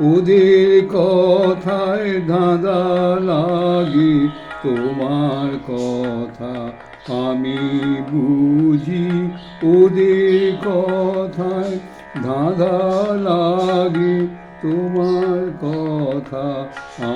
ওদের কথায় ধাঁধা লাগে, তোমার কথা আমি বুঝি। ওদের কথায় ধাঁধা লাগে, তোমার কথা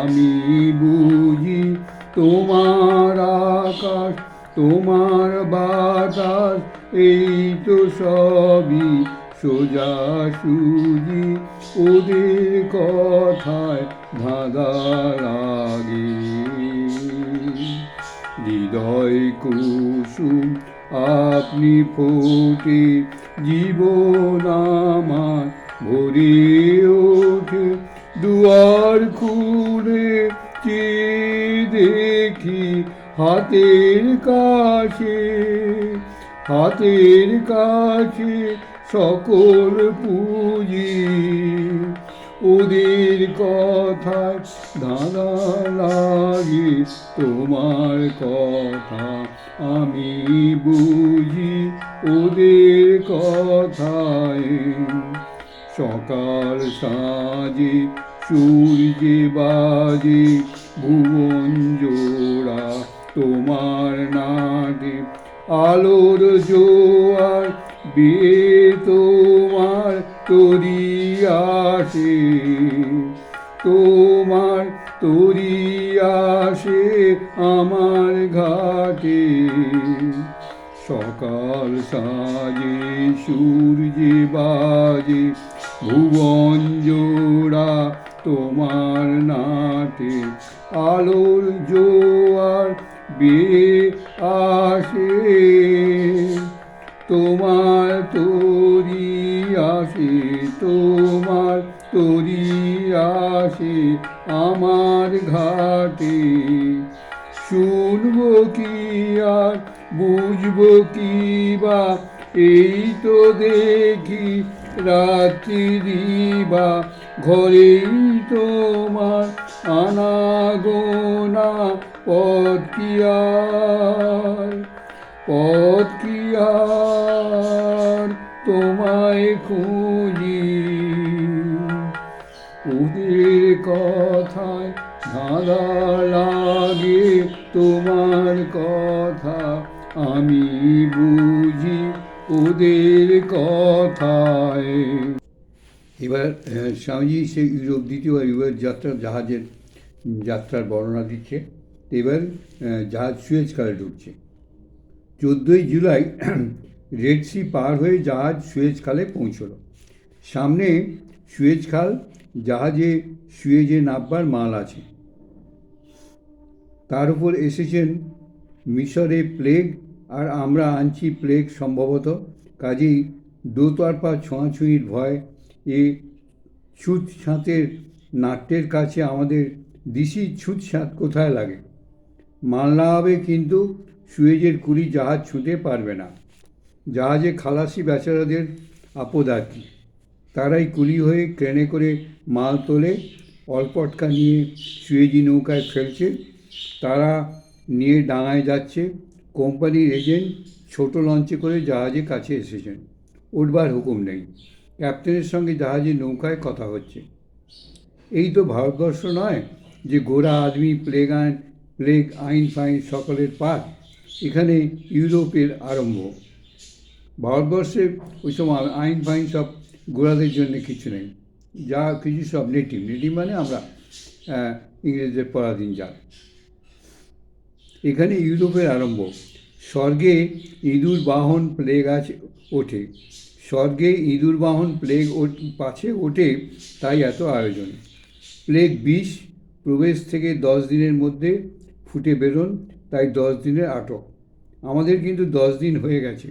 আমি বুঝি। তোমার আকাশ, তোমার বাতাস, এই তো সবই সোজা সুজি। ওদের কথায় ধাঁধা লাগে। হৃদয় কুসুম আপনি ফোটে, জীবন আমার ভরে ওঠে। দুয়ার খুলে চেয়ে দেখি হাতের কাছে হাতের কাছে সকল পুঁজি ওদের কথায় ধাঁধা লাগে, তোমার কথা আমি বুঝি, ওদের কথায় সকাল সাজে, সূর্যে বাজে, ভুবন জোড়া, তোমার নাটে আলোর জোয়ার তোমার তরি আসে, তোমার তরি আসে আমার ঘাটে। সকাল সাজে, সূর্যে বাজে, ভুবন জোড়া তোমার নাটে আলোর জোয়ার বেয়ে আসে। তোমার তরি আসে, তোমার তরি আসে আমার ঘাটে। শুনব কি আর, বুঝব কি বা, এই তো দেখি রাত্রি বা, ঘরেই তোমার আনাগোনা পথ কি আর? পথ কি আর? খুঁজি ওদের কথায় ধাঁধা লাগে তোমার কথা। আমি বুঝি ওদের কথায়। এবার স্বামীজি সে ইউরোপ দ্বিতীয়বার ইউরোপ যাত্রা জাহাজের, যাত্রার বর্ণনা দিচ্ছে। এবার জাহাজ সুয়েজ খালে ঢুকছে। চোদ্দোই জুলাই রেড সি পার হয়ে জাহাজ সুয়েজ খালে পৌঁছল। সামনে সুয়েজ খাল, জাহাজে সুয়েজে নাববার মাল আছে। তার উপর এসেছেন মিশরে প্লেগ আর আমরা আনছি প্লেগ সম্ভবত। কাজেই দোতরফা ছোঁয়াছুঁয়ির ভয়, এ ছুঁত ছাঁতের নাট্যের কাছে আমাদের দিশি ছুঁত ছাঁত কোথায় লাগে? মাল না হবে কিন্তু সুয়েজের কুড়ি জাহাজ ছুঁতে পারবে না। জাহাজে খালাসি বেচারাদের আপদ আর কি। তারাই কুলি হয়ে ট্রেনে করে মাল তোলে অল্পটকা নিয়ে সুয়েজি নৌকায় ফেলছে। তারা নিয়ে ডাঙায় যাচ্ছে। কোম্পানির এজেন্ট ছোট লঞ্চে করে জাহাজে কাছে এসেছেন। উঠবার হুকুম নেই। ক্যাপ্টেনের সঙ্গে জাহাজের নৌকায় কথা হচ্ছে। এই তো ভারতবর্ষ নয় যে গোড়া আদমি, প্লেগ আইন প্লেগ আইন ফাইন সকলের পাঠ। এখানে ইউরোপের আরম্ভ। ভারতবর্ষে ওই সব আইন ফাইন সব গোড়াদের জন্য কিছু নেই। যা কিছু সব নেটিভ নেটিভ মানে আমরা ইংরেজদের পরাধীন যা এখানে ইউরোপের আরম্ভ। স্বর্গে ইঁদুর, বাহন, প্লেগ আছে, ওঠে। স্বর্গে ইঁদুর, বাহন, প্লেগ পাছে ওঠে, তাই এত আয়োজন। প্লেগ বিষ, প্রবেশ থেকে দশ দিনের মধ্যে ফুটে বেরোন, তাই দশ দিনের আটক। আমাদের কিন্তু দশ দিন হয়ে গেছে।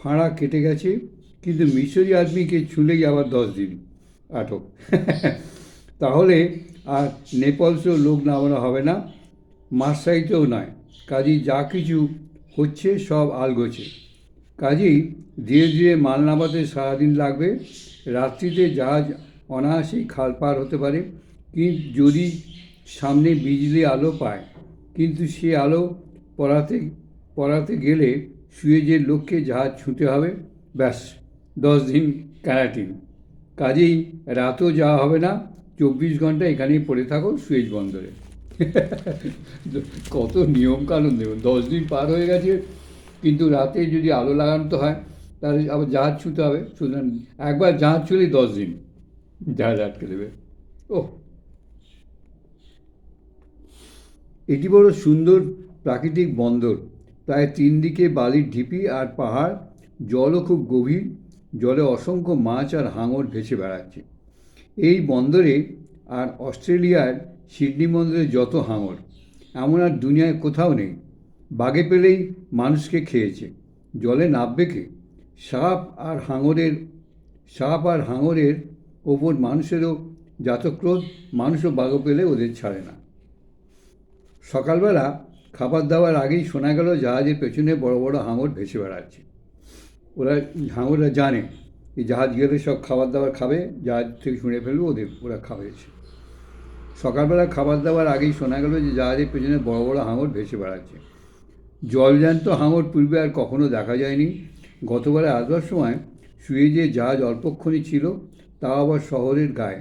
ফাঁড়া কেটে গেছে, কিন্তু মিশরি আদমিকে ছুলেই আবার দশ দিন। আটক। তাহলে আর নেপালসেও লোক নামানো হবে না মাসাইতেও নয়। কাজেই যা কিছু হচ্ছে সব আলগোছে কাজেই ধীরে ধীরে মাল নামাতে সারাদিন লাগবে। রাত্রিতে জাহাজ অনায়াসেই খাল পার হতে পারে। কিন্তু যদি সামনে বিজলি আলো পায়, কিন্তু সে আলো পড়াতে পড়াতে গেলে সুয়েজের লক্ষ্যে জাহাজ ছুঁতে হবে, ব্যাস, দশ দিন ক্যারাটিন। কাজেই রাতও যাওয়া হবে না, চব্বিশ ঘণ্টা এখানেই পড়ে থাকো সুয়েজ বন্দরে। কত নিয়ম কানুন দেখুন, দশ দিন পার হয়ে গেছে, কিন্তু রাতে যদি আলো লাগানো হয়, তাহলে আবার জাহাজ ছুঁতে হবে। সুতরাং একবার জাহাজ ছুলেই দশ দিন জাহাজ আটকে দেবে। ও এটি বড় সুন্দর প্রাকৃতিক বন্দর। প্রায় তিন দিকে বালির ঢিপি আর পাহাড়, জলও খুব গভীর, জলে অসংখ্য মাছ আর হাঙর ভেসে বেড়াচ্ছে। এই বন্দরে আর অস্ট্রেলিয়ার সিডনি বন্দরে যত হাঙর, এমন আর দুনিয়ায় কোথাও নেই। বাগে পেলেই মানুষকে খেয়েছে, জলে নাববে কে? সাপ আর হাঙরের, সাপ আর হাঙরের ওপর মানুষেরও জাতক্রোধ, মানুষও বাঘ পেলে ওদের ছাড়ে না। সকালবেলা খাবার দাবার আগেই শোনা গেল জাহাজের পেছনে বড় বড় হাঙর ভেসে বেড়াচ্ছে। ওরা হাঙররা জানে এই জাহাজ গেলে সব খাবার দাবার খাবে, জাহাজ থেকে শুনে ফেলবে, ওদের, ওরা খাবে এসে। সকালবেলা খাবার দাবার আগেই শোনা গেল যে জাহাজের পেছনে বড় বড় হাঙর ভেসে বেড়াচ্ছে। জলজ্যান্ত হাঙর পূর্বে আর কখনো দেখা যায়নি। গতবারে আসবার সময় শুয়ে সুয়েজে জাহাজ অল্পক্ষণই ছিল, তাও আবার শহরের গায়ে।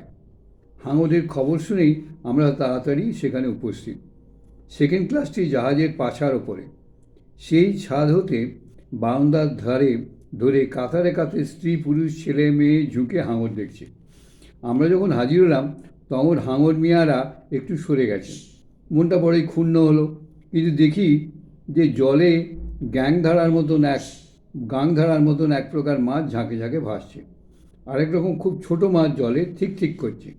হাঙরের খবর শুনেই আমরা তাড়াতাড়ি সেখানে উপস্থিত। সেকেন্ড ক্লাসটি জাহাজের পাছার ওপরে। সেই ছাদ হতে বারান্দার ধারে ধরে কাতারে কাতারে স্ত্রী, পুরুষ, ছেলে, মেয়ে ঝুঁকে হাঙর দেখছে। আমরা যখন হাজির হলাম, তখন হাঙর মিয়ারা একটু সরে গেছে। মনটা বড়ই ক্ষুণ্ণ হলো। কিন্তু দেখি যে জলে গ্যাং ধারার মতন এক, গাং ধারার মতন এক প্রকার মাছ ঝাঁকে ঝাঁকে ভাসছে। আরেক রকম খুব ছোট মাছ জলে ঠিক ঠিক করছে।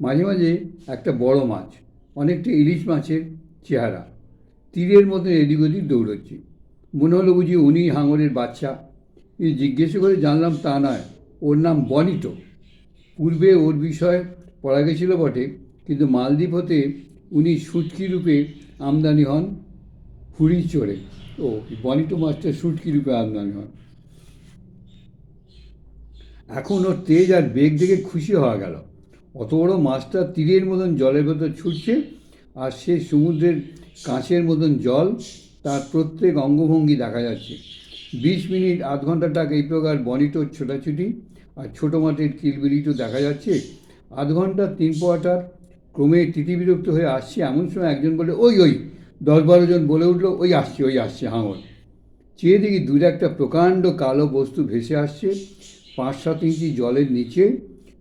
মাঝে মাঝে একটা বড় মাছ, অনেকটা ইলিশ মাছের চেহারা। তীরের মতন এদিক ওদিক দৌড়চ্ছে। মনে হলো বুঝি উনি হাঙরের বাচ্চা। এই জিজ্ঞেস করে জানলাম তা নয়, ওর নাম বনিটো। পূর্বে ওর বিষয়ে পড়া গেছিল বটে, কিন্তু মালদ্বীপ হতে উনি সুটকি রূপে আমদানি হন হুড়ি চড়ে। ও, বনিটো মাছটা সুটকি রূপে আমদানি হন। এখন ওর তেজ আর বেগ দেখে খুশি হওয়া গেল। অত বড় মাছটা তীরের মতন জলের ভেতর ছুটছে আর সে সমুদ্রের কাঁচের মতন জল তার প্রত্যেক অঙ্গভঙ্গি দেখা যাচ্ছে। বিশ মিনিট, আধ ঘণ্টা টাক এই প্রকার বনিটোর ছোটাছুটি আর ছোটো মাঠের কিলবিলিটো দেখা যাচ্ছে। আধ ঘণ্টা তিন পোয়াটার ক্রমে তিতিবিরক্ত হয়ে আসছে। এমন সময় একজন বলে, ওই ওই। দশ বারো জন বলে উঠল, ওই আসছে ওই আসছে হাঙর চেয়ে দেখি দূরে একটা প্রকাণ্ড কালো বস্তু ভেসে আসছে। পাঁচ, সাত ইঞ্চি জলের নিচে।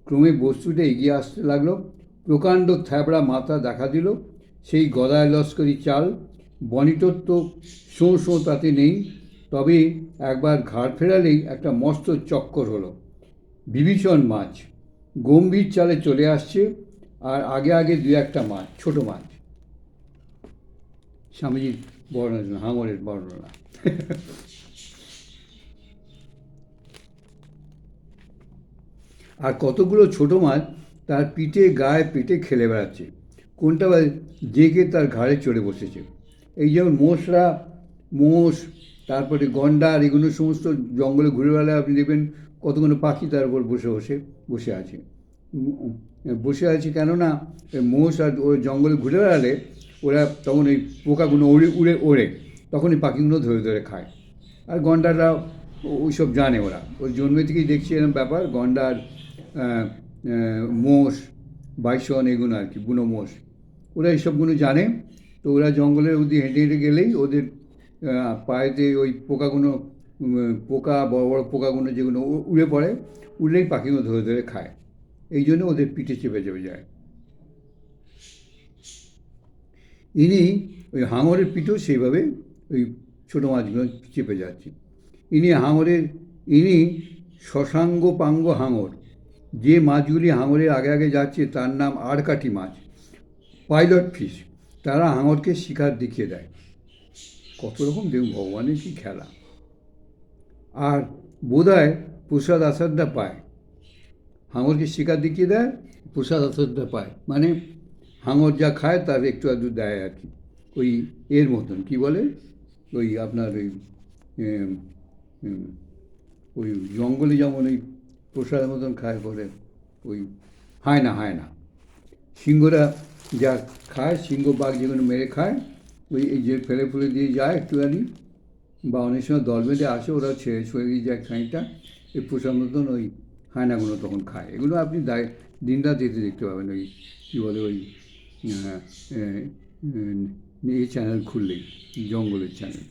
ক্রমে বস্তুটা এগিয়ে আসতে লাগল। প্রকাণ্ড থ্যাবড়া মাথা দেখা দিল। সেই গদায় লস্করি চাল। বনিটোর তো শোঁ শোঁ তাতে নেই। তবে একবার ঘাড় ফেরালেই একটা মস্ত চক্কর হলো। বিভীষণ মাছ। গম্ভীর চালে চলে আসছে। আর আগে আগে দু একটা মাছ, ছোট মাছ। স্বামীজির বর্ণনা, হাঙরের বর্ণনা। আর কতগুলো ছোট মাছ তার পিঠে, গায়ে পেটে খেলে বেড়াচ্ছে। কোনটা বা জেগে তার ঘাড়ে চড়ে বসেছে। এই যেমন মোষরা, মোষ, তারপরে গন্ডার এগুলো সমস্ত জঙ্গলে ঘুরে বেড়ালে আপনি দেখবেন কতগুলো পাখি তার উপর বসে বসে বসে আছে। বসে আছে কেননা মোষ আর ওই জঙ্গলে ঘুরে বেড়ালে ওরা তখন ওই পোকাগুলো উড়ে উড়ে ওড়ে তখন এই পাখিগুলো ধরে ধরে খায়। আর গন্ডাররা ওই সব জানে ওরা। ওই জন্মে থেকেই দেখছি এরকম ব্যাপার, গন্ডার মোষ, বাইসন এগুলো আর কি, বুনো মোষ। ওরা এইসবগুলো জানে। তো ওরা জঙ্গলের অবধি হেঁটে হেঁটে গেলেই ওদের পায়েতে ওই পোকাগুলো পোকা, বড় বড় পোকাগুলো যেগুলো উড়ে পড়ে, উড়লেই পাখিগুলো ধরে ধরে খায়। এই জন্য ওদের পিঠে চেপে চেপে যায়। ইনি ওই হাঙরের পিঠেও সেইভাবে ওই ছোটো মাছগুলো চেপে যাচ্ছে। ইনি হাঙরের, ইনি শশাঙ্গ পাঙ্গ হাঙর। যে মাছগুলি হাঙরের আগে আগে যাচ্ছে তার নাম আড়কাঠি মাছ। পাইলট ফিশ, তারা হাঙরকে শিকার দেখিয়ে দেয়। কত রকম দেব ভগবানের কি খেলা। আর বোধহয় প্রসাদ আসাদটা পায়। হাঙরকে শিকার দেখিয়ে দেয়, প্রসাদ আসাদটা পায়। মানে হাঙর যা খায়, তার একটু আধটু দেয় আর কি। ওই এর মতন, কি বলে? ওই আপনার ওই ওই জঙ্গলে যেমন ওই প্রসাদের মতন খায় বলে, ওই হায় না হায় না সিংহরা যা খায়, সিংহ, বাঘ যেগুলো মেরে খায়, ওই এই যে ফেলে ফুলে দিয়ে যায় একটুখানি, বা অনেক সময় দল বেঁধে আসে, ওরা ছেড়ে ছড়ে দিয়ে যায় খানিকটা, এই পোষা মতন ওই হায়নাগুলো তখন খায়। এগুলো আপনি দায় দিন রাত এতে দেখতে পাবেন ওই কী বলে ওই এই চ্যানেল খুললেই, জঙ্গলের চ্যানেল।